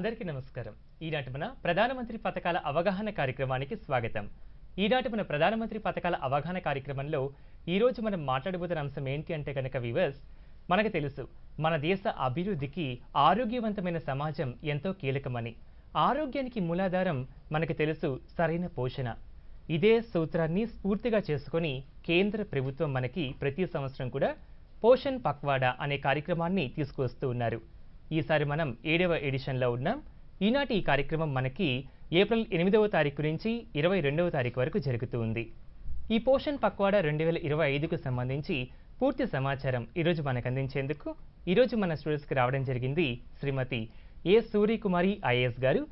అందరికీ నమస్కారం. ఈనాటి మన ప్రధానమంత్రి పథకాల అవగాహన కార్యక్రమానికి స్వాగతం. ఈనాటి మన ప్రధానమంత్రి పథకాల అవగాహన కార్యక్రమంలో ఈరోజు మనం మాట్లాడబోతున్న అంశం ఏంటి అంటే కనుక వివర్స్ మనకు తెలుసు మన దేశ అభివృద్ధికి ఆరోగ్యవంతమైన సమాజం ఎంతో కీలకమని. ఆరోగ్యానికి మూలాధారం మనకు తెలుసు సరైన పోషణ. ఇదే సూత్రాన్ని స్ఫూర్తిగా చేసుకొని కేంద్ర ప్రభుత్వం మనకి ప్రతి సంవత్సరం కూడా పోషణ్ పక్వాడా అనే కార్యక్రమాన్ని తీసుకువస్తూ ఉన్నారు. ఈసారి మనం ఏడవ ఎడిషన్లో ఉన్నాం. ఈనాటి ఈ కార్యక్రమం మనకి ఏప్రిల్ ఎనిమిదవ తారీఖు నుంచి ఇరవై రెండవ తారీఖు వరకు జరుగుతూ ఉంది. ఈ పోషన్ పక్వాడా రెండు వేల ఇరవై ఐదుకు సంబంధించి పూర్తి సమాచారం ఈరోజు మనకు అందించేందుకు ఈరోజు మన స్టూడెంట్స్కి రావడం జరిగింది శ్రీమతి ఏ సూర్యకుమారి ఐఏఎస్ గారు.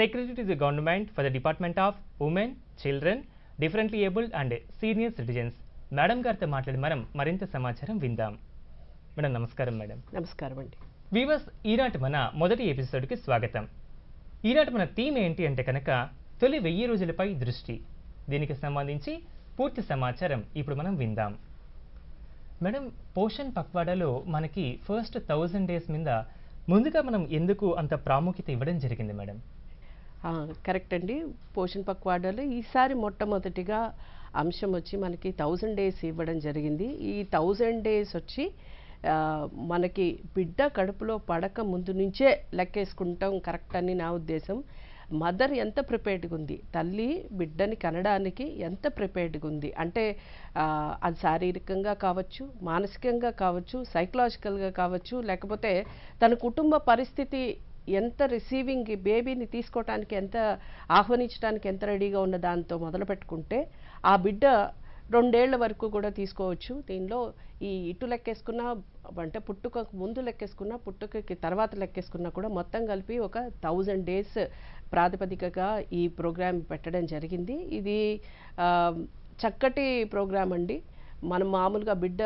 Secretary to the government for the department of women children differently abled and senior citizens madam గారితో మాట్లాడి మనం మరింత సమాచారం విందాం. మేడం నమస్కారం మేడం. నమస్కారం అండి. వీవర్స్ ఈనాటి మన మొదటి ఎపిసోడ్కి స్వాగతం. ఈనాటి మన థీమ్ ఏంటి అంటే కనుక తొలి వెయ్యి రోజులపై దృష్టి. దీనికి సంబంధించి పూర్తి సమాచారం ఇప్పుడు మనం విందాం. మేడం పోషన్ పక్వాడాలో మనకి ఫస్ట్ థౌజండ్ డేస్ మీద ముందుగా మనం ఎందుకు అంత ప్రాముఖ్యత ఇవ్వడం జరిగింది మేడం? కరెక్ట్ అండి. పోషన్ పక్వాడాలో ఈసారి మొట్టమొదటిగా అంశం వచ్చి మనకి థౌజండ్ డేస్ ఇవ్వడం జరిగింది. ఈ థౌజండ్ డేస్ వచ్చి మనకి బిడ్డ కడుపులో పడక ముందు నుంచే లెక్కేసుకుంటాం కరెక్ట్ అని నా ఉద్దేశం. మదర్ ఎంత ప్రిపేర్డ్గా ఉంది? తల్లి బిడ్డని కనడానికి ఎంత ప్రిపేర్డ్గా ఉంది? అంటే అది శారీరకంగా కావచ్చు మానసికంగా కావచ్చు సైకలాజికల్గా కావచ్చు లేకపోతే తన కుటుంబ పరిస్థితి ఎంత రిసీవింగ్ బేబీని తీసుకోవటానికి ఎంత ఆహ్వానించడానికి ఎంత రెడీగా ఉన్న దాంతో మొదలు పెట్టుకుంటే ఆ బిడ్డ రెండేళ్ళ వరకు కూడా తీసుకోవచ్చు. దీనిలో ఈ ఇటు లెక్కేసుకున్న అంటే పుట్టుకకు ముందు లెక్కేసుకున్న పుట్టుకకి తర్వాత లెక్కేసుకున్నా కూడా మొత్తం కలిపి ఒక థౌజండ్ డేస్ ప్రాతిపదికగా ఈ ప్రోగ్రామ్ పెట్టడం జరిగింది. ఇది చక్కటి ప్రోగ్రాం అండి. మనం మామూలుగా బిడ్డ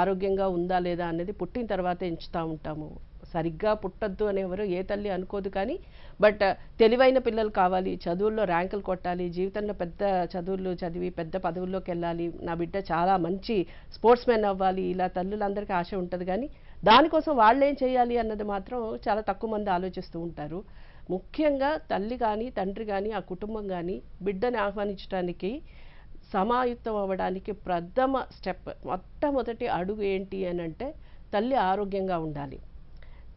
ఆరోగ్యంగా ఉందా లేదా అనేది పుట్టిన తర్వాత ఎంచుతూ ఉంటాము. సరిగ్గా పుట్టద్దు అనేవారు ఎవరు ఏ తల్లి అనుకోదు కానీ బట్ తెలివైన పిల్లలు కావాలి చదువుల్లో ర్యాంకులు కొట్టాలి జీవితంలో పెద్ద చదువులు చదివి పెద్ద పదవుల్లోకి వెళ్ళాలి నా బిడ్డ చాలా మంచి స్పోర్ట్స్ మ్యాన్ అవ్వాలి ఇలా తల్లులందరికీ ఆశ ఉంటుంది కానీ దానికోసం వాళ్ళు ఏం చేయాలి అన్నది మాత్రం చాలా తక్కువ మంది ఆలోచిస్తూ ఉంటారు. ముఖ్యంగా తల్లి కానీ తండ్రి కానీ ఆ కుటుంబం కానీ బిడ్డని ఆహ్వానించడానికి సమాయుక్తం అవ్వడానికి ప్రథమ స్టెప్ మొట్టమొదటి అడుగు ఏంటి అని అంటే తల్లి ఆరోగ్యంగా ఉండాలి.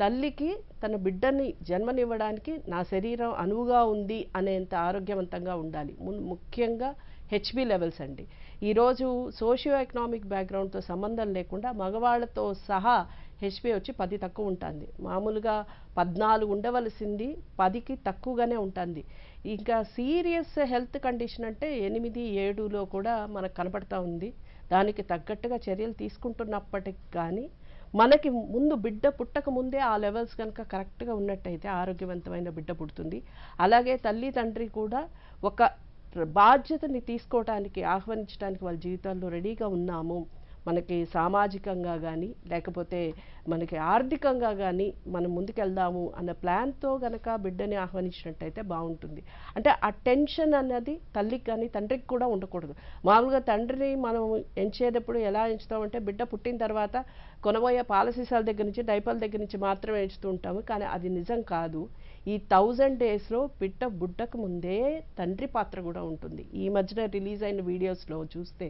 తల్లికి తన బిడ్డని జన్మనివ్వడానికి నా శరీరం అనువుగా ఉంది అనేంత ఆరోగ్యవంతంగా ఉండాలి. మున్- ముఖ్యంగా హెచ్బి లెవెల్స్ అండి. ఈరోజు సోషియో ఎకనామిక్ బ్యాక్గ్రౌండ్తో సంబంధం లేకుండా మగవాళ్ళతో సహా హెచ్బి వచ్చి పది తక్కువ ఉంటుంది. మామూలుగా పద్నాలుగు ఉండవలసింది పదికి తక్కువగానే ఉంటుంది. ఇంకా సీరియస్ హెల్త్ కండిషన్ అంటే ఎనిమిది ఏడులో కూడా మనకు కనపడతా ఉంది. దానికి తగ్గట్టుగా చర్యలు తీసుకుంటున్నప్పటికి కానీ మనకి ముందు బిడ్డ పుట్టక ముందే ఆ లెవెల్స్ కనుక కరెక్ట్గా ఉన్నట్టయితే ఆరోగ్యవంతమైన బిడ్డ పుడుతుంది. అలాగే తల్లి తండ్రి కూడా ఒక బాధ్యతని తీసుకోవడానికి ఆహ్వానించడానికి వాళ్ళ జీవితాల్లో రెడీగా ఉన్నాము. మనకి సామాజికంగా కానీ లేకపోతే మనకి ఆర్థికంగా కానీ మనం ముందుకెళ్దాము అన్న ప్లాన్తో గనక బిడ్డని ఆహ్వానించినట్టయితే బాగుంటుంది. అంటే ఆ టెన్షన్ అన్నది తల్లికి కానీ తండ్రికి కూడా ఉండకూడదు. మామూలుగా తండ్రిని మనం ఎంచేటప్పుడు ఎలా ఎంచుతామంటే బిడ్డ పుట్టిన తర్వాత కొనబోయే పాలసీసాల దగ్గర నుంచి డైపర్ల దగ్గర నుంచి మాత్రమే ఎంచుతూ ఉంటాము. కానీ అది నిజం కాదు. ఈ థౌజండ్ డేస్లో బిడ్డ బుడ్డకు ముందే తండ్రి పాత్ర కూడా ఉంటుంది. ఈ మధ్యన రిలీజ్ అయిన వీడియోస్లో చూస్తే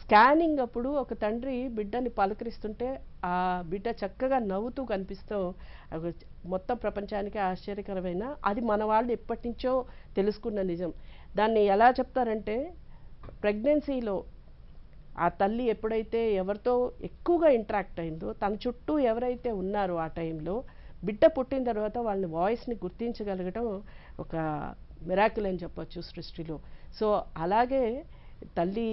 స్కానింగ్ అప్పుడు ఒక తండ్రి బిడ్డని పలకరిస్తుంటే ఆ బిడ్డ చక్కగా నవ్వుతూ కనిపిస్తూ మొత్తం ప్రపంచానికి ఆశ్చర్యకరమైన అది మన వాళ్ళు ఎప్పటి నుంచో తెలుసుకున్న నిజం. దాన్ని ఎలా చెప్తారంటే ప్రెగ్నెన్సీలో ఆ తల్లి ఎప్పుడైతే ఎవరితో ఎక్కువగా ఇంటరాక్ట్ అయిందో తన చుట్టూ ఎవరైతే ఉన్నారో ఆ టైంలో బిడ్డ పుట్టిన తర్వాత వాళ్ళని వాయిస్ని గుర్తించగలగడం ఒక మిరాకిల్ అని చెప్పొచ్చు సృష్టిలో. సో అలాగే తల్లి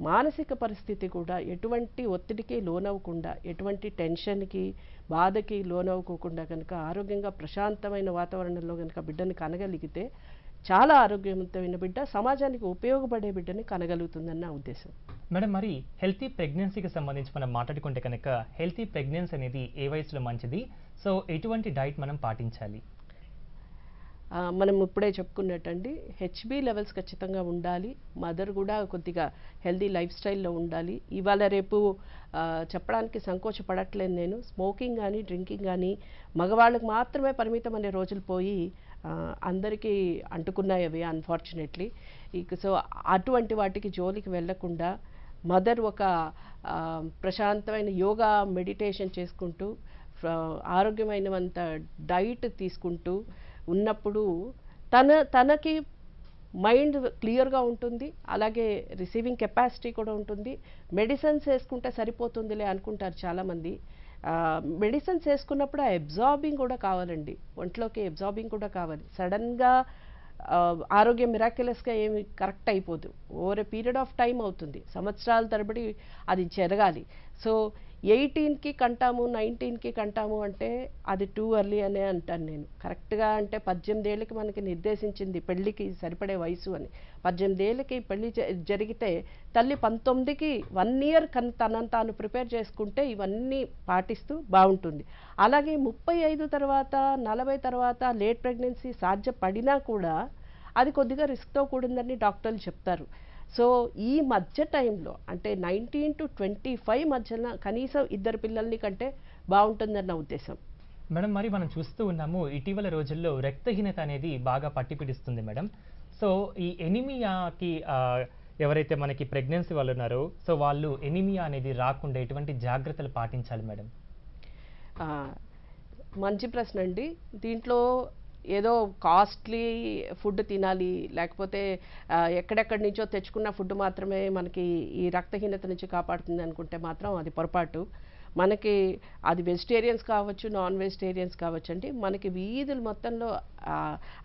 మానసిక పరిస్థితి కూడా ఎటువంటి ఒత్తిడికి లోనవ్వకుండా ఎటువంటి టెన్షన్కి బాధకి లోనవ్వకోకుండా కనుక ఆరోగ్యంగా ప్రశాంతమైన వాతావరణంలో కనుక బిడ్డని కనగలిగితే చాలా ఆరోగ్యవంతమైన బిడ్డ సమాజానికి ఉపయోగపడే బిడ్డని కనగలుగుతుందని నా ఉద్దేశం. మేడం మరి హెల్తీ ప్రెగ్నెన్సీకి సంబంధించి మనం మాట్లాడుకుంటే కనుక హెల్తీ ప్రెగ్నెన్సీ అనేది ఏ వయసులో మంచిది? సో ఎటువంటి డైట్ మనం పాటించాలి? మనం ఇప్పుడే చెప్పుకున్నట్టండి హెచ్బి లెవెల్స్ ఖచ్చితంగా ఉండాలి. మదర్ కూడా కొద్దిగా హెల్దీ లైఫ్ స్టైల్లో ఉండాలి. ఇవాళ రేపు చెప్పడానికి సంకోచపడట్లేదు నేను. స్మోకింగ్ కానీ డ్రింకింగ్ కానీ మగవాళ్ళకి మాత్రమే పరిమితం అనే రోజులు పోయి అందరికీ అంటుకున్నాయి అవి అన్ఫార్చునేట్లీ ఇక సో అటువంటి వాటికి జోలికి వెళ్ళకుండా మదర్ ఒక ప్రశాంతమైన యోగా మెడిటేషన్ చేసుకుంటూ ఆరోగ్యమైనవంత డైట్ తీసుకుంటూ ఉన్నప్పుడు తన తనకి మైండ్ క్లియర్గా ఉంటుంది అలాగే రిసీవింగ్ కెపాసిటీ కూడా ఉంటుంది. మెడిసిన్స్ వేసుకుంటే సరిపోతుందిలే అనుకుంటారు చాలామంది. మెడిసిన్స్ వేసుకున్నప్పుడు ఆ అబ్జార్బింగ్ కూడా కావాలండి. ఒంట్లోకి అబ్జార్బింగ్ కూడా కావాలి. సడన్గా ఆరోగ్యం మిరాక్యులస్గా ఏమి కరెక్ట్ అయిపోదు. Over a period of time అవుతుంది. సంవత్సరాల తరబడి అది జరగాలి. సో ఎయిటీన్కి కంటాము నైన్టీన్కి కంటాము అంటే అది టూ అర్లీ అనే అంటాను నేను. కరెక్ట్గా అంటే పద్దెనిమిది ఏళ్ళకి మనకి నిర్దేశించింది పెళ్ళికి సరిపడే వయసు అని. పద్దెనిమిది ఏళ్ళకి పెళ్ళి జ- జరిగితే తల్లి పంతొమ్మిదికి వన్ ఇయర్ కన్ తనను తాను ప్రిపేర్ చేసుకుంటే ఇవన్నీ పాటిస్తూ బాగుంటుంది. అలాగే ముప్పై ఐదు తర్వాత నలభై తర్వాత లేట్ ప్రెగ్నెన్సీ సాధ్యపడినా కూడా అది కొద్దిగా రిస్క్తో కూడిందని డాక్టర్లు చెప్తారు. సో ఈ మధ్య టైంలో అంటే నైన్టీన్ టు ట్వంటీ ఫైవ్ మధ్యన కనీసం ఇద్దరు పిల్లల్ని కంటే బాగుంటుందన్న ఉద్దేశం. మేడం మరి మనం చూస్తూ ఉన్నాము ఇటీవల రోజుల్లో రక్తహీనత అనేది బాగా పట్టిపిడిస్తుంది మేడం. సో ఈ ఎనిమియాకి ఎవరైతే మనకి ప్రెగ్నెన్సీ వాళ్ళు ఉన్నారో సో వాళ్ళు ఎనిమియా అనేది రాకుండా ఎటువంటి జాగ్రత్తలు పాటించాలి మేడం? మంచి ప్రశ్న అండి. దీంట్లో ఏదో కాస్ట్లీ ఫుడ్ తినాలి లేకపోతే ఎక్కడెక్కడి నుంచో తెచ్చుకున్న ఫుడ్ మాత్రమే మనకి ఈ రక్తహీనత నుంచి కాపాడుతుంది అనుకుంటే మాత్రం అది పొరపాటు. మనకి అది వెజిటేరియన్స్ కావచ్చు నాన్ వెజిటేరియన్స్ కావచ్చు అండి మనకి వీధులు మొత్తంలో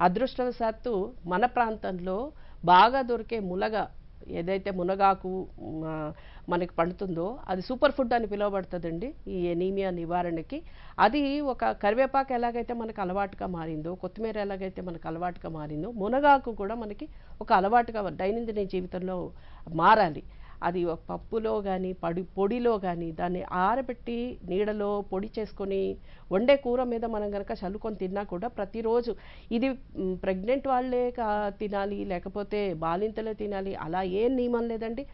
అదృష్టవశాత్తు మన ప్రాంతంలో బాగా దొరికే ములగ ఏదైతే మునగాకు మనకి పండుతుందో అది సూపర్ ఫుడ్ అని పిలువబడుతుందండి ఈ ఎనీమియా నివారణకి. అది ఒక కరివేపాకు ఎలాగైతే మనకు అలవాటుగా మారిందో కొత్తిమీర ఎలాగైతే మనకు అలవాటుగా మారిందో మునగాకు కూడా మనకి ఒక అలవాటుగా దైనందిన జీవితంలో మారాలి. అది పప్పులో కానీ పడి పొడిలో కానీ దాన్ని ఆరబెట్టి నీడలో పొడి చేసుకొని వండే కూర మీద మనం కనుక చల్లుకొని తిన్నా కూడా ప్రతిరోజు ఇది ప్రెగ్నెంట్ వాళ్ళే కా తినాలి లేకపోతే బాలింతలే తినాలి అలా ఏం నియమం లేదండి.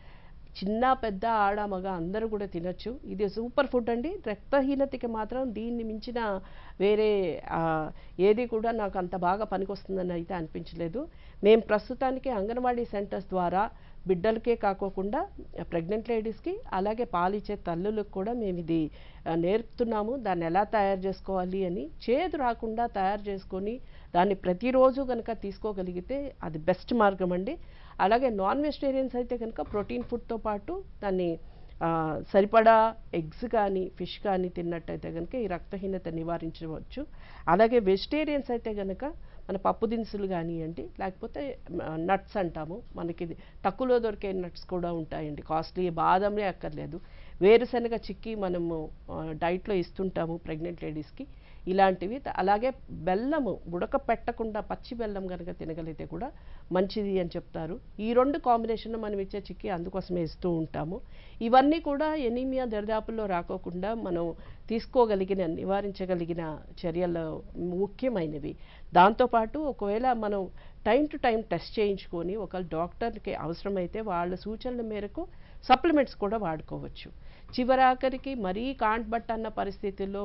చిన్న పెద్ద ఆడ మగ అందరూ కూడా తినొచ్చు. ఇది సూపర్ ఫుడ్ అండి. రక్తహీనతకి మాత్రం దీన్ని మించిన వేరే ఏది కూడా నాకు అంత బాగా పనికొస్తుందని అయితే అనిపించలేదు. మేము ప్రస్తుతానికి అంగన్వాడీ సెంటర్స్ ద్వారా బిడ్డలకే కాకోకుండా ప్రెగ్నెంట్ లేడీస్కి అలాగే పాలిచ్చే తల్లులకు కూడా మేము ఇది నేర్పుతున్నాము. దాన్ని ఎలా తయారు చేసుకోవాలి అని చేదు రాకుండా తయారు చేసుకొని దాన్ని ప్రతిరోజు కనుక తీసుకోగలిగితే అది బెస్ట్ మార్గం అండి. అలాగే నాన్ వెజిటేరియన్స్ అయితే కనుక ప్రోటీన్ ఫుడ్తో పాటు దాన్ని సరిపడా ఎగ్స్ కానీ ఫిష్ కానీ తిన్నట్టయితే కనుక ఈ రక్తహీనత నివారించవచ్చు. అలాగే వెజిటేరియన్స్ అయితే కనుక మన పప్పు దినుసులు కానివ్వండి లేకపోతే నట్స్ అంటాము. మనకి తక్కువలో దొరికే నట్స్ కూడా ఉంటాయండి. కాస్ట్లీ బాదంలే అక్కర్లేదు. వేరుశనగ చిక్కి మనము డైట్లో ఇస్తుంటాము ప్రెగ్నెంట్ లేడీస్కి. ఇలాంటివి. అలాగే బెల్లము ఉడకపెట్టకుండా పచ్చి బెల్లం కనుక తినగలిగితే కూడా మంచిది అని చెప్తారు. ఈ రెండు కాంబినేషన్ మనం ఇచ్చే చిక్కి అందుకోసమే ఇస్తూ ఉంటాము. ఇవన్నీ కూడా ఎనీమియా దరిదాపుల్లో రాకోకుండా మనం తీసుకోగలిగిన నివారించగలిగిన చర్యలు ముఖ్యమైనవి. దాంతోపాటు ఒకవేళ మనం టైం టు టైం టెస్ట్ చేయించుకొని ఒక డాక్టర్కి అవసరమైతే వాళ్ళ సూచనల మేరకు సప్లిమెంట్స్ కూడా వాడుకోవచ్చు. చివరాఖరికి మరీ కాంట్ బట్ట అన్న పరిస్థితుల్లో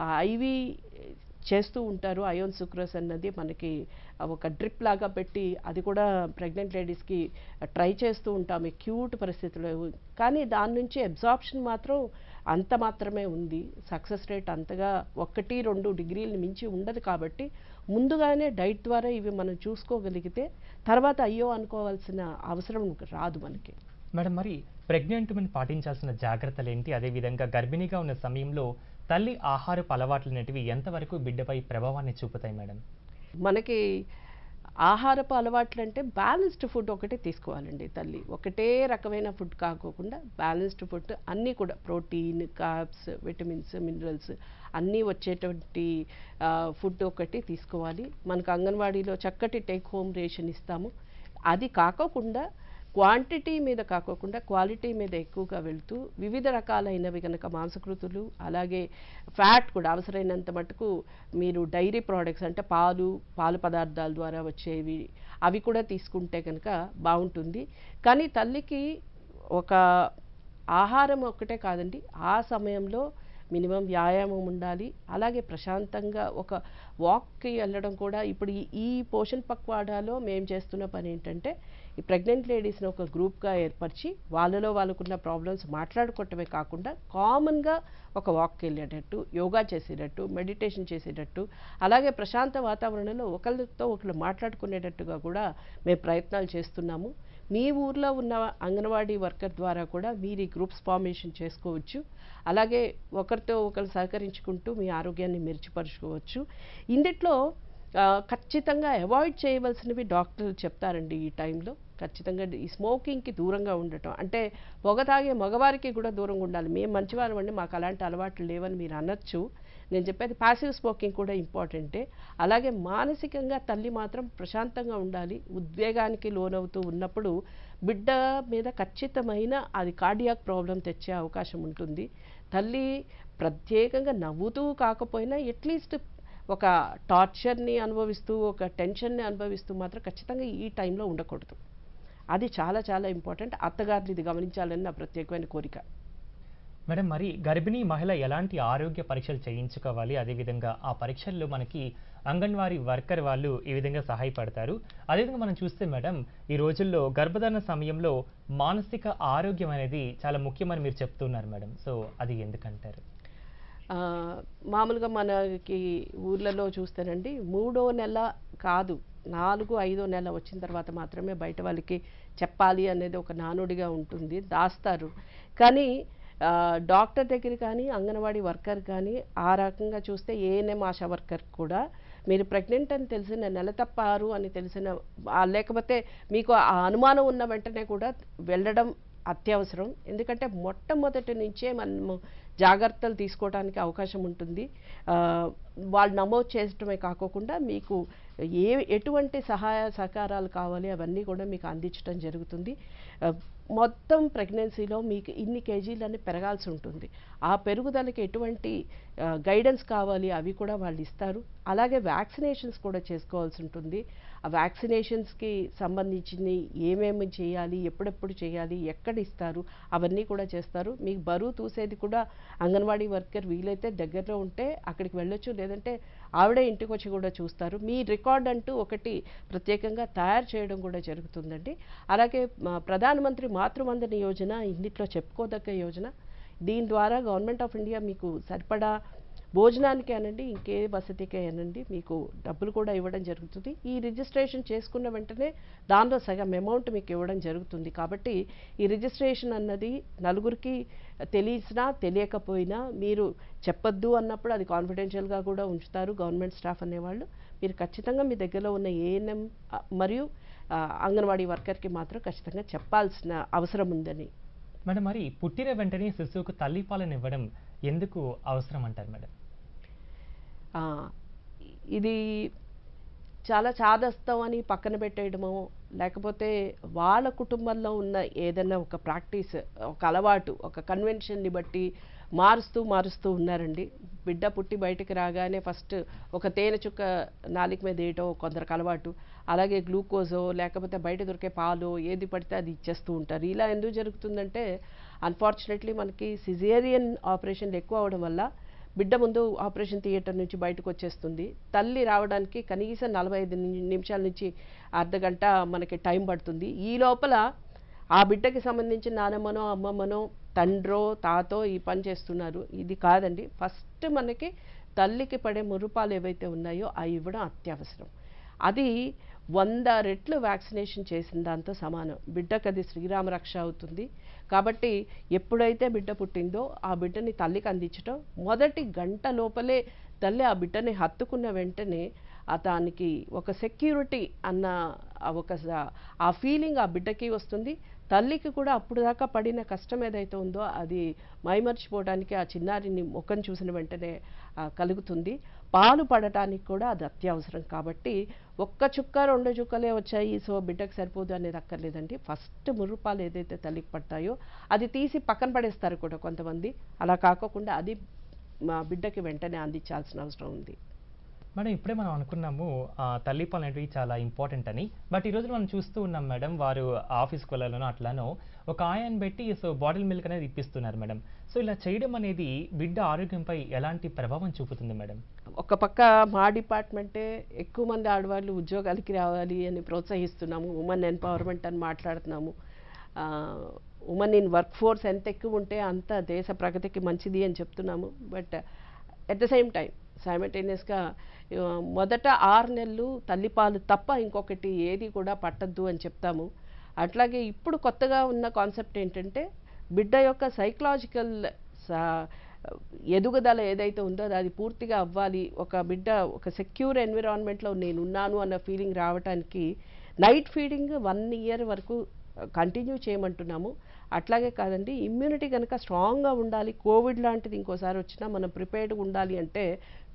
ఐవి చేస్తూ ఉంటారు. అయోన్ సుక్రోస్ అన్నది మనకి ఒక డ్రిప్ లాగా పెట్టి అది కూడా ప్రెగ్నెంట్ లేడీస్కి ట్రై చేస్తూ ఉంటాం క్యూట్ పరిస్థితుల్లో. కానీ దాని నుంచి అబ్జార్ప్షన్ మాత్రం అంత మాత్రమే ఉంది. సక్సెస్ రేట్ అంతగా ఒకటి రెండు డిగ్రీలు మించి ఉండదు కాబట్టి ముందుగానే డైట్ ద్వారా ఇవి మనం చూసుకోగలిగితే తర్వాత అయ్యో అనుకోవాల్సిన అవసరం రాదు మనకి. మేడం మరి ప్రెగ్నెంట్ మీద పాటించాల్సిన జాగ్రత్తలు ఏంటి? అదేవిధంగా గర్భిణీగా ఉన్న సమయంలో తల్లి ఆహారపు అలవాట్లు అనేటివి ఎంతవరకు బిడ్డపై ప్రభావాన్ని చూపుతాయి మేడం? మనకి ఆహారపు అలవాట్లు అంటే బ్యాలెన్స్డ్ ఫుడ్ ఒకటి తీసుకోవాలండి తల్లి. ఒకటే రకమైన ఫుడ్ కాకోకుండా బ్యాలెన్స్డ్ ఫుడ్ అన్నీ కూడా. ప్రోటీన్ కార్బ్స్ విటమిన్స్ మినరల్స్ అన్నీ వచ్చేటువంటి ఫుడ్ ఒకటి తీసుకోవాలి. మనకు అంగన్వాడీలో చక్కటి టేక్ హోమ్ రేషన్ ఇస్తాము. అది కాకోకుండా క్వాంటిటీ మీద కాకోకుండా క్వాలిటీ మీద ఎక్కువగా వెళుతూ వివిధ రకాలైనవి కనుక మాంసకృతులు అలాగే ఫ్యాట్ కూడా అవసరమైనంత మటుకు మీరు డైరీ ప్రోడక్ట్స్ అంటే పాలు పాలు పదార్థాల ద్వారా వచ్చేవి అవి కూడా తీసుకుంటే కనుక బాగుంటుంది. కానీ తల్లికి ఒక ఆహారం ఒక్కటే కాదండి ఆ సమయంలో మినిమం వ్యాయామం ఉండాలి అలాగే ప్రశాంతంగా ఒక వాక్కి వెళ్ళడం కూడా. ఇప్పుడు ఈ- పోషణ పక్వాడాలో మేము చేస్తున్న పని ఏంటంటే ఈ ప్రెగ్నెంట్ లేడీస్ని ఒక గ్రూప్గా ఏర్పరిచి వాళ్ళలో వాళ్ళకున్న ప్రాబ్లమ్స్ మాట్లాడుకోవటమే కాకుండా కామన్గా ఒక వాక్కి వెళ్ళేటట్టు యోగా చేసేటట్టు మెడిటేషన్ చేసేటట్టు అలాగే ప్రశాంత వాతావరణంలో ఒకరితో ఒకరు మాట్లాడుకునేటట్టుగా కూడా మేము ప్రయత్నాలు చేస్తున్నాము. మీ ఊర్లో ఉన్న అంగన్వాడీ వర్కర్ ద్వారా కూడా మీరు ఈ గ్రూప్స్ ఫార్మేషన్ చేసుకోవచ్చు. అలాగే ఒకరితో ఒకరు సహకరించుకుంటూ మీ ఆరోగ్యాన్ని మెరుగుపరుచుకోవచ్చు. ఇందిట్లో ఖచ్చితంగా అవాయిడ్ చేయవలసినవి డాక్టర్లు చెప్తారండి ఈ టైంలో ఖచ్చితంగా ఈ స్మోకింగ్కి దూరంగా ఉండటం. అంటే పొగ తాగే మగవారికి కూడా దూరంగా ఉండాలి. మేము మంచివారం అండి మాకు అలాంటి అలవాట్లు లేవని మీరు అనొచ్చు. నేను చెప్పేది ప్యాసివ్ స్మోకింగ్ కూడా ఇంపార్టెంటే. అలాగే మానసికంగా తల్లి మాత్రం ప్రశాంతంగా ఉండాలి. ఉద్వేగానికి లోనవుతూ ఉన్నప్పుడు బిడ్డ మీద ఖచ్చితమైన అది కార్డియాక్ ప్రాబ్లం తెచ్చే అవకాశం ఉంటుంది. తల్లి ప్రత్యేకంగా నవ్వుతూ కాకపోయినా ఎట్లీస్ట్ ఒక టార్చర్ని అనుభవిస్తూ ఒక టెన్షన్ని అనుభవిస్తూ మాత్రం ఖచ్చితంగా ఈ టైంలో ఉండకూడదు. అది చాలా చాలా ఇంపార్టెంట్ అత్తగారిని ఇది గమనించాలని నా ప్రత్యేకమైన కోరిక. మేడం మరి గర్భిణీ మహిళ ఎలాంటి ఆరోగ్య పరీక్షలు చేయించుకోవాలి? అదేవిధంగా ఆ పరీక్షల్లో మనకి అంగన్వాడీ వర్కర్ వాళ్ళు ఈ విధంగా సహాయపడతారు. అదేవిధంగా మనం చూస్తే మేడం ఈ రోజుల్లో గర్భధారణ సమయంలో మానసిక ఆరోగ్యం అనేది చాలా ముఖ్యమని మీరు చెప్తున్నారు మేడం. సో అది ఎందుకంటారు? మామూలుగా మనకి ఊర్లలో చూస్తేనండి మూడో నెల కాదు. నాలుగు ఐదో నెల వచ్చిన తర్వాత మాత్రమే బయట వాళ్ళకి చెప్పాలి అనేది ఒక నానుడిగా ఉంటుంది దాస్తారు. కానీ డాక్టర్ దగ్గర కానీ అంగన్వాడీ వర్కర్ కానీ ఆ రకంగా చూస్తే ఏఎన్ఎం ఆశా వర్కర్ కూడా మీరు ప్రెగ్నెంట్ అని తెలిసిన నెల తప్పారు అని తెలిసిన లేకపోతే మీకు ఆ అనుమానం ఉన్న వెంటనే కూడా వెళ్ళడం అత్యవసరం. ఎందుకంటే మొట్టమొదటి నుంచే మనము జాగ్రత్తలు తీసుకోవడానికి అవకాశం ఉంటుంది. వాళ్ళు నమోదు చేయటమే కాకోకుండా మీకు ఏ ఎటువంటి సహాయ సహకారాలు కావాలి అవన్నీ కూడా మీకు అందించడం జరుగుతుంది. మొత్తం ప్రెగ్నెన్సీలో మీకు ఇన్ని కేజీలని పెరగాల్సి ఉంటుంది. ఆ పెరుగుదలకి ఎటువంటి గైడెన్స్ కావాలి అవి కూడా వాళ్ళు ఇస్తారు. అలాగే వ్యాక్సినేషన్స్ కూడా చేసుకోవాల్సి ఉంటుంది. ఆ వ్యాక్సినేషన్స్కి సంబంధించినవి ఏమేమి చేయాలి ఎప్పుడెప్పుడు చేయాలి ఎక్కడ ఇస్తారు అవన్నీ కూడా చేస్తారు. మీకు బరువు తూసేది కూడా అంగన్వాడీ వర్కర్ వీలైతే దగ్గరలో ఉంటే అక్కడికి వెళ్ళొచ్చు. లేదంటే ఆవిడే ఇంటికి వచ్చి కూడా చూస్తారు. మీ రికార్డ్ అంటూ ఒకటి ప్రత్యేకంగా తయారు చేయడం కూడా జరుగుతుందండి. అలాగే ప్రధానమంత్రి మాతృవందన యోజన ఇన్నిట్లో చెప్పుకోదగ్గ యోజన. దీని ద్వారా గవర్నమెంట్ ఆఫ్ ఇండియా మీకు సరిపడా భోజనానికి అనండి ఇంకే వసతికి అనండి మీకు డబ్బులు కూడా ఇవ్వడం జరుగుతుంది. ఈ రిజిస్ట్రేషన్ చేసుకున్న వెంటనే దానిలో సగం అమౌంట్ మీకు ఇవ్వడం జరుగుతుంది. కాబట్టి ఈ రిజిస్ట్రేషన్ అన్నది నలుగురికి తెలిసినా తెలియకపోయినా మీరు చెప్పొద్దు అన్నప్పుడు అది కాన్ఫిడెన్షియల్గా కూడా ఉంచుతారు గవర్నమెంట్ స్టాఫ్ అనేవాళ్ళు. మీరు ఖచ్చితంగా మీ దగ్గరలో ఉన్న ఏఎన్ఎం మరియు అంగన్వాడీ వర్కర్కి మాత్రం ఖచ్చితంగా చెప్పాల్సిన అవసరం ఉందని. మేడం మరి పుట్టిన వెంటనే శిశువుకు తల్లిపాలను ఇవ్వడం ఎందుకు అవసరం అంటారు మేడం? ఇది చాలా చాదస్తం అని పక్కన పెట్టేయడమో లేకపోతే వాళ్ళ కుటుంబంలో ఉన్న ఏదైనా ఒక ప్రాక్టీస్ ఒక అలవాటు ఒక కన్వెన్షన్ని బట్టి మారుస్తూ మారుస్తూ ఉన్నారండి. బిడ్డ పుట్టి బయటికి రాగానే ఫస్ట్ ఒక తేనె చుక్క నాలిక మీద వేయటం కొందరికి అలవాటు. అలాగే గ్లూకోజో లేకపోతే బయట దొరికే పాలు ఏది పడితే అది ఇచ్చేస్తూ ఉంటారు. ఇలా ఎందుకు జరుగుతుందంటే అన్ఫార్చునేట్లీ మనకి సిజేరియన్ ఆపరేషన్లు ఎక్కువ అవడం వల్ల బిడ్డ ముందు ఆపరేషన్ థియేటర్ నుంచి బయటకు వచ్చేస్తుంది. తల్లి రావడానికి కనీసం నలభై ఐదు నిమిషాల నుంచి అర్ధ గంట మనకి టైం పడుతుంది. ఈ లోపల ఆ బిడ్డకి సంబంధించిన నానమ్మనో అమ్మమ్మనో తండ్రో తాతో ఈ పని చేస్తున్నారు. ఇది కాదండి. ఫస్ట్ మనకి తల్లికి పడే మురుపాలు ఏవైతే ఉన్నాయో అవి ఇవ్వడం అత్యవసరం. అది వంద రెట్లు వ్యాక్సినేషన్ చేసిన దాంతో సమానం. బిడ్డకు అది శ్రీరామ రక్ష అవుతుంది. కాబట్టి ఎప్పుడైతే బిడ్డ పుట్టిందో ఆ బిడ్డని తల్లికి అందించటం మొదటి గంట లోపలే తల్లి ఆ బిడ్డని హత్తుకున్న వెంటనే ఆ దానికి ఒక సెక్యూరిటీ అన్న ఒక ఆ ఫీలింగ్ ఆ బిడ్డకి వస్తుంది. తల్లికి కూడా అప్పుడు దాకా పడిన కష్టం ఏదైతే ఉందో అది మైమర్చిపోవడానికి ఆ చిన్నారిని ముఖం చూసిన వెంటనే కలుగుతుంది. పాలు పడటానికి కూడా అది అత్యవసరం. కాబట్టి ఒక్క చుక్క రెండు చుక్కలే వచ్చాయి. సో బిడ్డకు సరిపోదు అనేది అక్కర్లేదండి. ఫస్ట్ ముర్రుపాలు ఏదైతే తల్లికి పడతాయో అది తీసి పక్కన పడేస్తారు కూడా కొంతమంది. అలా కాకోకుండా అది మా బిడ్డకి వెంటనే అందించాల్సిన అవసరం ఉంది. మేడం ఇప్పుడే మనం అనుకున్నాము ఆ, తల్లిపాలు అనేవి చాలా ఇంపార్టెంట్ అని. బట్ ఈరోజు మనం చూస్తూ ఉన్నాం మేడం వారు ఆఫీస్కి వెళ్ళాలనో అట్లానో ఒక ఆయాన్ని పెట్టి సో బాటిల్ మిల్క్ అనేది ఇప్పిస్తున్నారు మేడం. సో ఇలా చేయడం అనేది బిడ్డ ఆరోగ్యంపై ఎలాంటి ప్రభావం చూపుతుంది మేడం? ఒక పక్క మా డిపార్ట్మెంటే ఎక్కువ మంది ఆడవాళ్ళు ఉద్యోగాలకి రావాలి అని ప్రోత్సహిస్తున్నాము. ఉమెన్ ఎంపవర్మెంట్ అని మాట్లాడుతున్నాము. ఉమెన్ ఇన్ వర్క్ ఫోర్స్ ఎంత ఎక్కువ ఉంటే అంత దేశ ప్రగతికి మంచిది అని చెప్తున్నాము. But at the same time సైమల్టేనియస్గా మొదట ఆరు నెలలు తల్లిపాలు తప్ప ఇంకొకటి ఏది కూడా పట్టద్దు అని చెప్తాము. అట్లాగే ఇప్పుడు కొత్తగా ఉన్న కాన్సెప్ట్ ఏంటంటే బిడ్డ యొక్క సైకలాజికల్ ఎదుగుదల ఏదైతే ఉందో అది పూర్తిగా అవ్వాలి. ఒక బిడ్డ ఒక సెక్యూర్ ఎన్విరాన్మెంట్లో నేను ఉన్నాను అన్న ఫీలింగ్ రావడానికి నైట్ ఫీడింగ్ వన్ ఇయర్ వరకు కంటిన్యూ చేయమంటున్నాము. అట్లాగే కాదండి ఇమ్యూనిటీ కనుక స్ట్రాంగ్గా ఉండాలి కోవిడ్ లాంటిది ఇంకోసారి వచ్చినా మనం ప్రిపేర్డ్గా ఉండాలి అంటే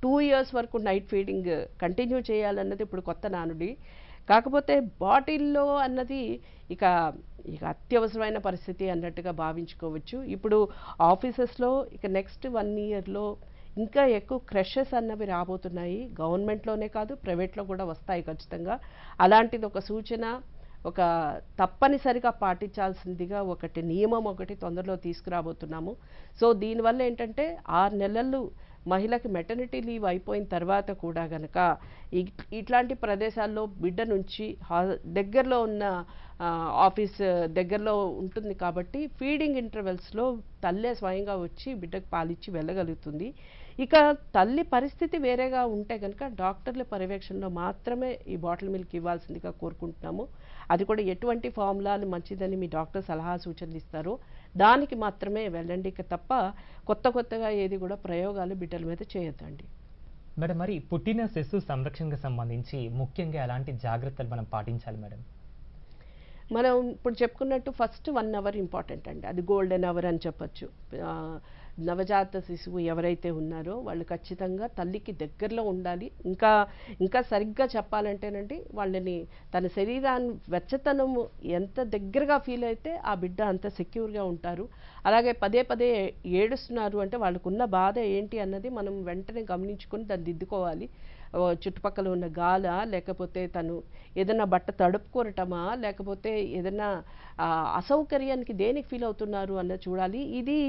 టూ ఇయర్స్ వరకు నైట్ ఫీడింగ్ కంటిన్యూ చేయాలన్నది ఇప్పుడు కొత్త నానుడి. కాకపోతే బాటిల్లో అన్నది ఇక ఇక అత్యవసరమైన పరిస్థితి అన్నట్టుగా భావించుకోవచ్చు. ఇప్పుడు ఆఫీసెస్లో ఇక నెక్స్ట్ వన్ ఇయర్లో ఇంకా ఎక్కువ క్రషెస్ అన్నవి రాబోతున్నాయి. గవర్నమెంట్లోనే కాదు ప్రైవేట్లో కూడా వస్తాయి ఖచ్చితంగా. అలాంటిది ఒక సూచన. ఒక తప్పనిసరిగా పాటించాల్సిందిగా ఒకటి నియమం ఒకటి తొందరలో తీసుకురాబోతున్నాము. సో దీనివల్ల ఏంటంటే ఆరు నెలలు మహిళకి మెటర్నిటీ లీవ్ అయిపోయిన తర్వాత కూడా గనక ఇట్లాంటి ప్రదేశాల్లో బిడ్డ నుంచి దగ్గరలో ఉన్న ఆఫీస్ దగ్గరలో ఉంటుంది కాబట్టి ఫీడింగ్ ఇంటర్వెల్స్లో తల్లే స్వయంగా వచ్చి బిడ్డకు పాలిచ్చి వెళ్ళగలుగుతుంది. ఇక తల్లి పరిస్థితి వేరేగా ఉంటే కనుక డాక్టర్ల పర్యవేక్షణలో మాత్రమే ఈ బాటిల్ మిల్క్ ఇవ్వాల్సిందిగా కోరుకుంటున్నాము. అది కూడా ఎటువంటి ఫార్ములాలు మంచిదని మీ డాక్టర్ సలహా సూచనలు ఇస్తారో. దానికి మాత్రమే వెళ్ళండి ఇక తప్ప కొత్త కొత్తగా ఏది కూడా ప్రయోగాలు బిడ్డల మీద చేయొద్దండి. మేడం మరి పుట్టిన శిశు సంరక్షణకు సంబంధించి ముఖ్యంగా ఎలాంటి జాగ్రత్తలు మనం పాటించాలి మేడం? మనం ఇప్పుడు చెప్పుకున్నట్టు ఫస్ట్ వన్ అవర్ ఇంపార్టెంట్ అండి. అది గోల్డెన్ అవర్ అని చెప్పొచ్చు. నవజాత శిశువు ఎవరైతే ఉన్నారో వాళ్ళు ఖచ్చితంగా తల్లికి దగ్గరలో ఉండాలి. ఇంకా ఇంకా సరిగ్గా చెప్పాలంటేనండి వాళ్ళని తన శరీరాన్ని వెచ్చతనము ఎంత దగ్గరగా ఫీల్ అయితే ఆ బిడ్డ అంత సెక్యూర్గా ఉంటారు. అలాగే పదే పదే ఏడుస్తున్నారు అంటే వాళ్ళకున్న బాధ ఏంటి అన్నది మనం వెంటనే గమనించుకొని దాన్ని దిద్దుకోవాలి. చుట్టుపక్కల ఉన్న గాల లేకపోతే తను ఏదైనా బట్ట తడుపుకోరటమా లేకపోతే ఏదైనా అసౌకర్యానికి దేనికి ఫీల్ అవుతున్నారు అన్నది చూడాలి. ఇది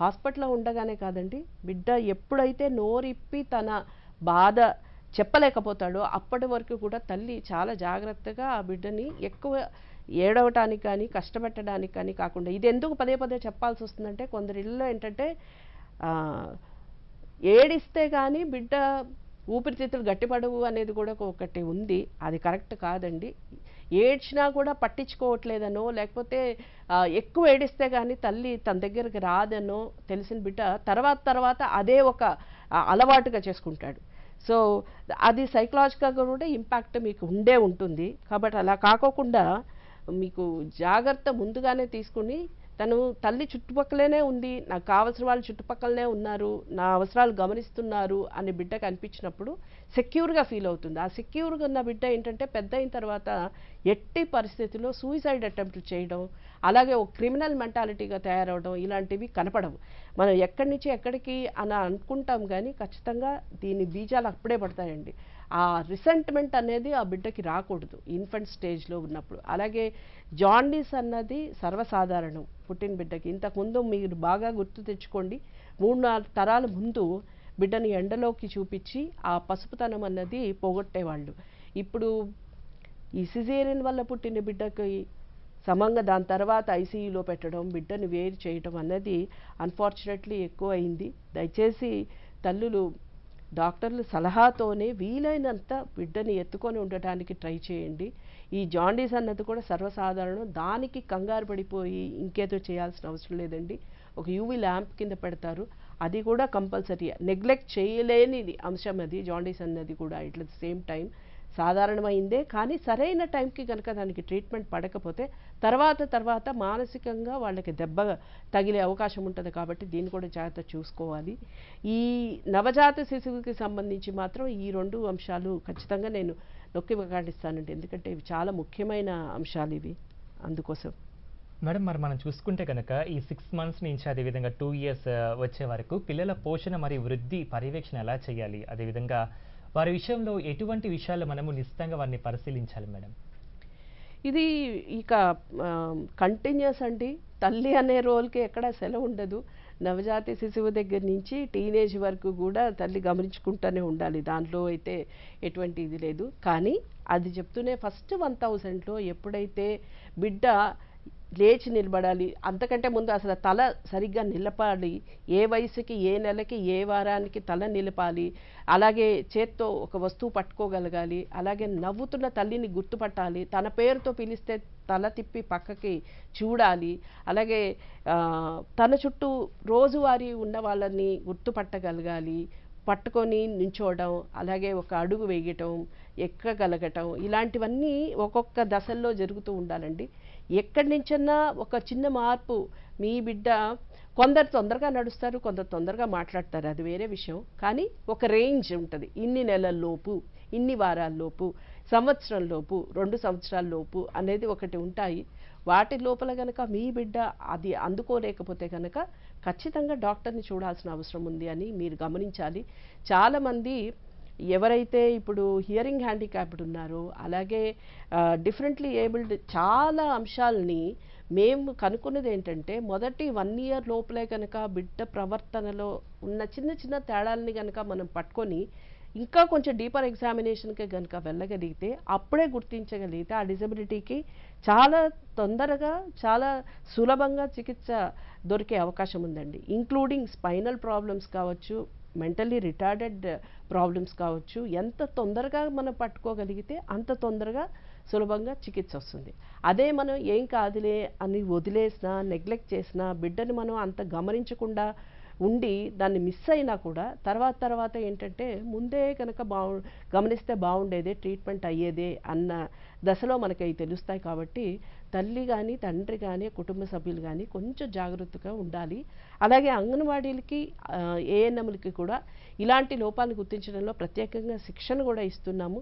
హాస్పిటల్లో ఉండగానే కాదండి. బిడ్డ ఎప్పుడైతే నోరిప్పి తన బాధ చెప్పలేకపోతాడో అప్పటి వరకు కూడా తల్లి చాలా జాగ్రత్తగా ఆ బిడ్డని ఎక్కువ ఏడవటానికి కానీ కష్టపెట్టడానికి కానీ కాకుండా ఇది ఎందుకు పదే పదే చెప్పాల్సి వస్తుందంటే కొందరు ఇళ్ళలో ఏంటంటే ఏడిస్తే కానీ బిడ్డ ఊపిరితిత్తులు గట్టిపడవు అనేది కూడా ఒకటి ఉంది. అది కరెక్ట్ కాదండి. ఏడ్చినా కూడా పట్టించుకోవట్లేదనో లేకపోతే ఎక్కువ ఏడిస్తే కానీ తల్లి తన దగ్గరికి రాదనో తెలిసిన బిడ్డ తర్వాత తర్వాత అదే ఒక అలవాటుగా చేసుకుంటాడు. సో అది సైకలాజికల్గా కూడా ఇంపాక్ట్ మీకు ఉండే ఉంటుంది. కాబట్టి అలా కాకోకుండా మీకు జాగ్రత్త ముందుగానే తీసుకుని తను తల్లి చుట్టుపక్కలనే ఉంది నాకు కావాల్సిన వాళ్ళు చుట్టుపక్కలనే ఉన్నారు నా అవసరాలు గమనిస్తున్నారు అని బిడ్డకు అనిపించినప్పుడు సెక్యూర్గా ఫీల్ అవుతుంది. ఆ సెక్యూర్గా ఉన్న బిడ్డ ఏంటంటే పెద్ద అయిన తర్వాత ఎట్టి పరిస్థితిలో సూసైడ్ అటెంప్ట్ చేయడం అలాగే ఒక క్రిమినల్ మెంటాలిటీగా తయారవడం ఇలాంటివి కనపడవు. మనం ఎక్కడి నుంచి ఎక్కడికి అని అనుకుంటాం కానీ ఖచ్చితంగా దీని బీజాలు అప్పుడే పడతాయండి. ఆ రిసెంట్మెంట్ అనేది ఆ బిడ్డకి రాకూడదు. ఇన్ఫెంట్ స్టేజ్లో ఉన్నప్పుడు. అలాగే జాండీస్ అన్నది సర్వసాధారణం పుట్టిన బిడ్డకి. ఇంతకుముందు మీరు బాగా గుర్తు తెచ్చుకోండి. మూడు నాలుగు తరాల ముందు బిడ్డని ఎండలోకి చూపించి ఆ పసుపుతనం అన్నది పోగొట్టేవాళ్ళు. ఇప్పుడు ఈ సిజేరియన్ వల్ల పుట్టిన బిడ్డకి సమంగా దాని తర్వాత ఐసీయూలో పెట్టడం బిడ్డని వేరు చేయడం అన్నది అన్ఫార్చునేట్లీ ఎక్కువ అయింది దయచేసి తల్లులు డాక్టర్ల సలహాతోనే వీలైనంత బిడ్డని ఎత్తుకొని ఉండటానికి ట్రై చేయండి. ఈ జాండీస్ అన్నది కూడా సర్వసాధారణం. దానికి కంగారు పడిపోయి ఇంకేదో చేయాల్సిన అవసరం లేదండి. ఒక యూవీ ల్యాంప్ కింద పెడతారు. అది కూడా కంపల్సరీ. నెగ్లెక్ట్ చేయలేని అంశం అది జాండీస్ అన్నది కూడా ఇట్లా సేమ్ టైం సాధారణమైందే. కానీ సరైన టైంకి కనుక దానికి ట్రీట్మెంట్ పడకపోతే తర్వాత తర్వాత మానసికంగా వాళ్ళకి దెబ్బ తగిలే అవకాశం ఉంటుంది కాబట్టి దీన్ని కూడా జాగ్రత్త చూసుకోవాలి. ఈ నవజాత శిశువుకి సంబంధించి మాత్రం ఈ రెండు అంశాలు ఖచ్చితంగా నేను నొక్కి ప్రకటిస్తానండి ఎందుకంటే ఇవి చాలా ముఖ్యమైన అంశాలు ఇవి. అందుకోసం. మేడం మరి మనం చూసుకుంటే కనుక ఈ సిక్స్ మంత్స్ నుంచి అదేవిధంగా టూ ఇయర్స్ uh, వచ్చే వరకు పిల్లల పోషణ మరియు వృద్ధి పర్యవేక్షణ ఎలా చేయాలి? అదేవిధంగా వారి విషయంలో ఎటువంటి విషయాలు మనము నిశ్చితంగా వారిని పరిశీలించాలి మేడం? ఇది ఇక కంటిన్యూస్ అండి. తల్లి అనే రోల్కి ఎక్కడ సెలవు ఉండదు. నవజాతి శిశువు దగ్గర నుంచి టీనేజ్ వరకు కూడా తల్లి గమనించుకుంటూనే ఉండాలి. దాంట్లో అయితే ఎటువంటి ఇది లేదు. కానీ అది చెప్తూనే ఫస్ట్ వన్ థౌజండ్లో ఎప్పుడైతే బిడ్డ లేచి నిలబడాలి. అంతకంటే ముందు అసలు తల సరిగ్గా నిలపాలి. ఏ వయసుకి ఏ నెలకి ఏ వారానికి తల నిలపాలి. అలాగే చేత్తో ఒక వస్తువు పట్టుకోగలగాలి. అలాగే నవ్వుతున్న తల్లిని గుర్తుపట్టాలి. తన పేరుతో పిలిస్తే తల తిప్పి పక్కకి చూడాలి. అలాగే తన చుట్టూ రోజువారీ ఉన్న వాళ్ళని గుర్తుపట్టగలగాలి. పట్టుకొని నించోవడం అలాగే ఒక అడుగు వేయటం ఎక్కగలగటం ఇలాంటివన్నీ ఒక్కొక్క దశల్లో జరుగుతూ ఉండాలండి. ఎక్కడి నుంచన్నా ఒక చిన్న మార్పు మీ బిడ్డ కొందరు తొందరగా నడుస్తారు కొందరు తొందరగా మాట్లాడతారు. అది వేరే విషయం. కానీ ఒక రేంజ్ ఉంటుంది. ఇన్ని నెలల్లోపు ఇన్ని వారాల్లోపు సంవత్సరంలోపు రెండు సంవత్సరాల లోపు అనేది ఒకటి ఉంటాయి. వాటి లోపల కనుక మీ బిడ్డ అది అందుకోలేకపోతే కనుక ఖచ్చితంగా డాక్టర్ని చూడాల్సిన అవసరం ఉంది అని మీరు గమనించాలి. చాలామంది ఎవరైతే ఇప్పుడు హియరింగ్ హ్యాండిక్యాప్డ్ ఉన్నారో అలాగే డిఫరెంట్లీ ఏబుల్డ్ చాలా అంశాలని మేము కనుక్కున్నది ఏంటంటే మొదటి వన్ ఇయర్ లోపలే కనుక బిడ్డ ప్రవర్తనలో ఉన్న చిన్న చిన్న తేడాలని కనుక మనం పట్టుకొని ఇంకా కొంచెం డీపర్ ఎగ్జామినేషన్కి కనుక వెళ్ళగలిగితే అప్పుడే గుర్తించగలిగితే ఆ డిజబిలిటీకి చాలా తొందరగా చాలా సులభంగా చికిత్స దొరికే అవకాశం ఉందండి. ఇంక్లూడింగ్ స్పైనల్ ప్రాబ్లమ్స్ కావచ్చు మెంటలీ రిటార్డెడ్ ప్రాబ్లమ్స్ కావచ్చు ఎంత తొందరగా మనం పట్టుకోగలిగితే అంత తొందరగా సులభంగా చికిత్స వస్తుంది. అదే మనం ఏం కాదులే అని వదిలేసినా నెగ్లెక్ట్ చేసినా బిడ్డని మనం అంత గమనించకుండా ఉండి దాన్ని మిస్ అయినా కూడా తర్వాత తర్వాత ఏంటంటే ముందే కనుక బాగు గమనిస్తే బాగుండేదే ట్రీట్మెంట్ అయ్యేదే అన్న దశలో మనకి అవి తెలుస్తాయి కాబట్టి తల్లి కానీ తండ్రి కానీ కుటుంబ సభ్యులు కానీ కొంచెం జాగ్రత్తగా ఉండాలి. అలాగే అంగన్వాడీలకి ఏఎన్ఎంలకి కూడా ఇలాంటి లోపాలను గుర్తించడంలో ప్రత్యేకంగా శిక్షణ కూడా ఇస్తున్నాము.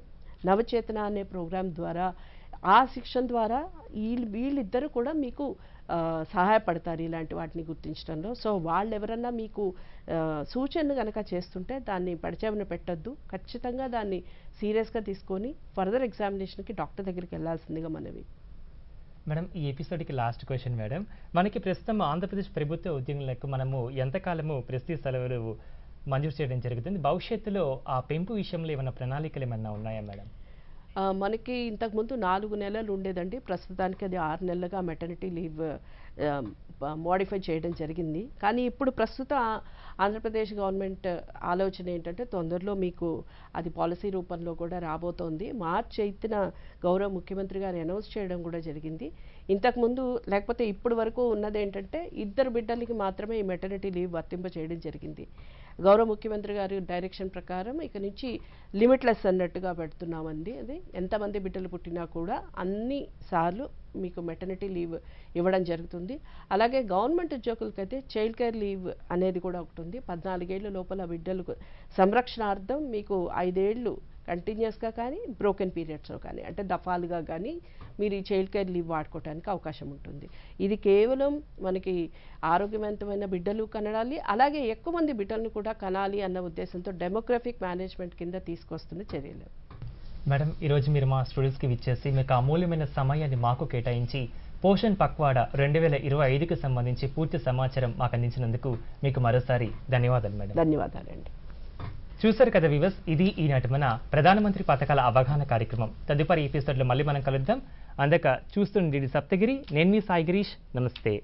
నవచేతన అనే ప్రోగ్రాం ద్వారా ఆ శిక్షణ ద్వారా వీళ్ళు వీళ్ళిద్దరూ కూడా మీకు సహాయపడతారు ఇలాంటి వాటిని గుర్తించడంలో. సో వాళ్ళు ఎవరన్నా మీకు సూచనలు కనుక చేస్తుంటే దాన్ని పడిచేమని పెట్టద్దు. ఖచ్చితంగా దాన్ని సీరియస్గా తీసుకొని ఫర్దర్ ఎగ్జామినేషన్కి డాక్టర్ దగ్గరికి వెళ్ళాల్సిందిగా మనవి. మేడం ఈ ఎపిసోడ్కి లాస్ట్ క్వశ్చన్ మేడం. మనకి ప్రస్తుతం ఆంధ్రప్రదేశ్ ప్రభుత్వ ఉద్యోగులకు మనము ఎంతకాలము ప్రస్తుత సెలవులు మంజూరు చేయడం జరుగుతుంది. భవిష్యత్తులో ఆ పెంపు విషయంలో ఏమైనా ప్రణాళికలు ఏమైనా ఉన్నాయా మేడం? ఆ, మనకి ఇంతకుముందు నాలుగు నెలలు ఉండేదండి. ప్రస్తుతానికి అది ఆరు నెలలుగా మెటర్నిటీ లీవ్ మోడిఫై చేయడం జరిగింది. కానీ ఇప్పుడు ప్రస్తుత ఆంధ్రప్రదేశ్ గవర్నమెంట్ ఆలోచన ఏంటంటే తొందరలో మీకు అది పాలసీ రూపంలో కూడా రాబోతోంది. మార్చ్ ఎయిత్న గౌరవ ముఖ్యమంత్రి గారు అనౌన్స్ చేయడం కూడా జరిగింది. ఇంతకుముందు లేకపోతే ఇప్పుడు వరకు ఉన్నది ఏంటంటే ఇద్దరు బిడ్డలకి మాత్రమే ఈ మెటర్నిటీ లీవ్ వర్తింప చేయడం జరిగింది. గౌరవ ముఖ్యమంత్రి గారి డైరెక్షన్ ప్రకారం ఇక నుంచి లిమిట్లెస్ అన్నట్టుగా పెడుతున్నామండి అది. ఎంతమంది బిడ్డలు పుట్టినా కూడా అన్ని సార్లు మీకు మెటర్నిటీ లీవ్ ఇవ్వడం జరుగుతుంది. అలాగే గవర్నమెంట్ ఉద్యోగులకైతే చైల్డ్ కేర్ లీవ్ అనేది కూడా ఒకటి ఉంది. పద్నాలుగేళ్ళ లోపల బిడ్డలకు సంరక్షణార్థం మీకు ఐదేళ్ళు కంటిన్యూస్గా కానీ బ్రోకెన్ పీరియడ్స్లో కానీ అంటే దఫాలుగా కానీ మీరు ఈ చైల్డ్ కేర్ లీవ్ వాడుకోవడానికి అవకాశం ఉంటుంది. ఇది కేవలం మనకి ఆరోగ్యవంతమైన బిడ్డలు కనడాలి అలాగే ఎక్కువ మంది బిడ్డలను కూడా కనాలి అన్న ఉద్దేశంతో డెమోగ్రఫిక్ మేనేజ్మెంట్ కింద తీసుకొస్తున్న చర్యలు. మేడం ఈరోజు మీరు మా స్టూడెంట్స్కి విచ్చేసి మీకు అమూల్యమైన సమయాన్ని మాకు కేటాయించి పోషణ్ పక్వాడ రెండు వేల ఇరవై ఐదుకి సంబంధించి పూర్తి సమాచారం మాకు అందించినందుకు మీకు మరోసారి ధన్యవాదాలు మేడం. ధన్యవాదాలండి. చూశారు కదా వివస్ ఇది ఈనాటి మన ప్రధానమంత్రి పథకాల అవగాహన కార్యక్రమం. తదుపరి ఎపిసోడ్లో మళ్ళీ మనం కలుద్దాం. అందక చూస్తుండీ సప్తగిరి నేను మీ సాయి గిరీష్. నమస్తే.